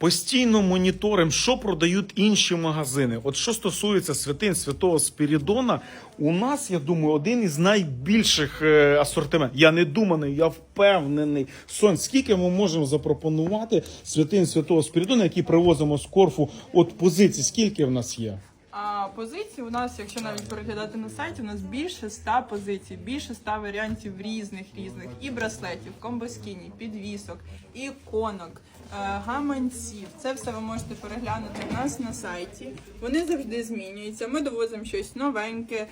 Постійно моніторимо, що продають інші магазини. От що стосується святин святого Спірідона, у нас, я думаю, один із найбільших е, асортиментів. Я не думаний, я впевнений. Сон, скільки ми можемо запропонувати святин святого Спірідона, які привозимо з Корфу, от позицій, скільки в нас є? Позицій у нас, якщо навіть переглядати на сайті, у нас більше ста позицій, більше ста варіантів різних різних і браслетів, комбоскінів, підвісок, іконок, е, гаманців. Це все ви можете переглянути в нас на сайті. Вони завжди змінюються. Ми довозимо щось новеньке,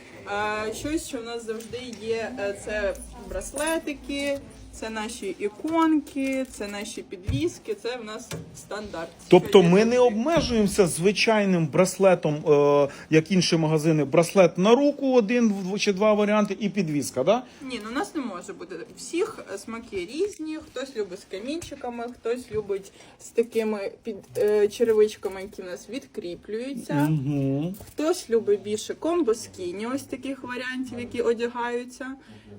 е, щось, що в нас завжди є. е, Це браслетики. Це наші іконки, це наші підвіски, це в нас стандарт. Тобто ми не обмежуємося звичайним браслетом, як інші магазини. Браслет на руку, один чи два варіанти, і підвіска, да? Ні, ну у нас не може бути. Всіх смаки різні. Хтось любить з камінчиками, хтось любить з такими під е, черевичками, які в нас відкріплюються. Угу. Хтось любить більше комбоскіні, ось таких варіантів, які одягаються.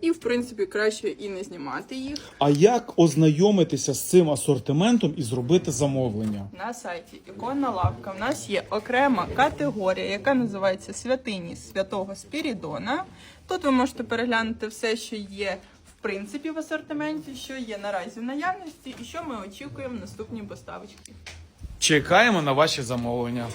І в принципі краще і не знімати їх. А як ознайомитися з цим асортиментом і зробити замовлення? На сайті іконна лавка. У нас є окрема категорія, яка називається Святині Святого Спірідона. Тут ви можете переглянути все, що є в принципі в асортименті, що є наразі в наявності, і що ми очікуємо в наступній поставочці. Чекаємо на ваші замовлення.